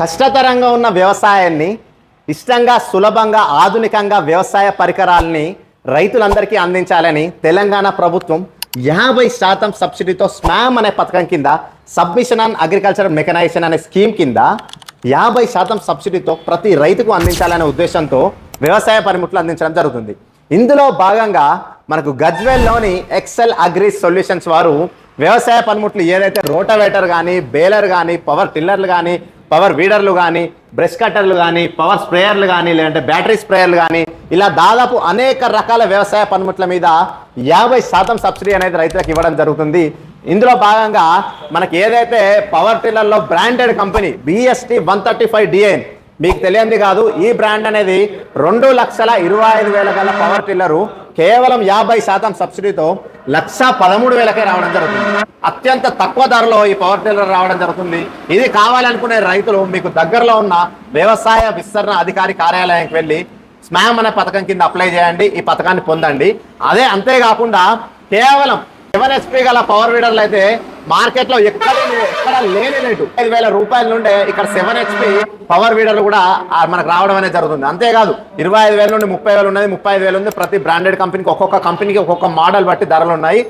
కష్టతరంగా ఉన్న వ్యవసాయాన్ని ఇష్టంగా సులభంగా ఆధునికంగా వ్యవసాయ పరికరాలని రైతులందరికీ అందించాలని తెలంగాణ ప్రభుత్వం యాభై శాతం సబ్సిడీతో స్మామ్ అనే పథకం కింద సబ్మిషన్ ఆన్ అగ్రికల్చర్ మెకనైజేషన్ అనే స్కీమ్ కింద యాభై శాతం సబ్సిడీతో ప్రతి రైతుకు అందించాలనే ఉద్దేశంతో వ్యవసాయ పనిముట్లు అందించడం జరుగుతుంది. ఇందులో భాగంగా మనకు గజ్వేల్లోని ఎక్సెల్ అగ్రి సొల్యూషన్స్ వారు వ్యవసాయ పనిముట్లు ఏదైతే రోటవేటర్ కానీ బేలర్ కానీ పవర్ టిల్లర్లు కానీ పవర్ వీడర్లు కానీ బ్రష్ కట్టర్లు కానీ పవర్ స్ప్రేయర్లు కానీ లేదంటే బ్యాటరీ స్ప్రేయర్లు కానీ ఇలా దాదాపు అనేక రకాల వ్యవసాయ పనిముట్ల మీద యాభై శాతం సబ్సిడీ అనేది రైతులకు ఇవ్వడం జరుగుతుంది. ఇందులో భాగంగా మనకి ఏదైతే power టిల్లర్లో branded company BST one thirty five DN మీకు తెలియంది కాదు ఈ బ్రాండ్ అనేది రెండు లక్షల ఇరవై ఐదు వేల గల పవర్ టిల్లరు కేవలం యాభై శాతం సబ్సిడీతో లక్ష పదమూడు వేలకే రావడం జరుగుతుంది. అత్యంత తక్కువ ధరలో ఈ పవర్ టిల్లర్ రావడం జరుగుతుంది. ఇది కావాలనుకునే రైతులు మీకు దగ్గరలో ఉన్న వ్యవసాయ విస్తరణ అధికారి కార్యాలయానికి వెళ్ళి స్మామ్ అనే పథకం కింద అప్లై చేయండి ఈ పథకాన్ని పొందండి. అదే అంతేకాకుండా కేవలం సెవెన్ ఎస్పీ గల పవర్ వీడర్లు అయితే మార్కెట్లో ఎక్కడ ఎక్కడ లేని రేటు ఐదు వేల రూపాయల నుండి ఇక్కడ సెవెన్ హెచ్పి పవర్ వీడర్లు కూడా మనకు రావడం అనేది జరుగుతుంది. అంతేకాదు ఇరవై ఐదు వేల నుండి ముప్పై వేలు ఉన్నది ముప్పై ఐదు వేలు ఉంది. ప్రతి బ్రాండెడ్ కంపెనీకి ఒక్కొక్క కంపెనీకి ఒక్కొక్క మోడల్ బట్టి ధరలు ఉన్నాయి.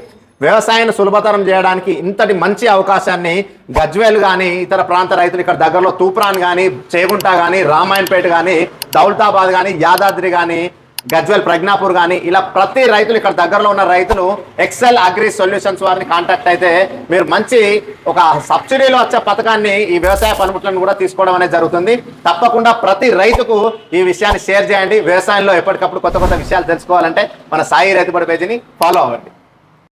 వ్యవసాయాన్ని సులభతరం చేయడానికి ఇంతటి మంచి అవకాశాన్ని గజ్వేల్ కానీ ఇతర ప్రాంత రైతులు ఇక్కడ దగ్గరలో తూప్రాన్ కానీ చేగుంట కానీ రామాయణపేట కానీ దౌల్తాబాద్ కానీ యాదాద్రి కానీ గజ్వెల్ ప్రజ్ఞాపూర్ కానీ ఇలా ప్రతి రైతులు ఇక్కడ దగ్గరలో ఉన్న రైతులు ఎక్సెల్ అగ్రి సొల్యూషన్స్ వారిని కాంటాక్ట్ అయితే మీరు మంచి ఒక సబ్సిడీలో వచ్చే పథకాన్ని ఈ వ్యవసాయ పనిముట్లను కూడా తీసుకోవడం అనేది జరుగుతుంది. తప్పకుండా ప్రతి రైతుకు ఈ విషయాన్ని షేర్ చేయండి. వ్యవసాయంలో ఎప్పటికప్పుడు కొత్త కొత్త విషయాలు తెలుసుకోవాలంటే మన సాయి రైతుబడి పేజీని ఫాలో అవ్వండి.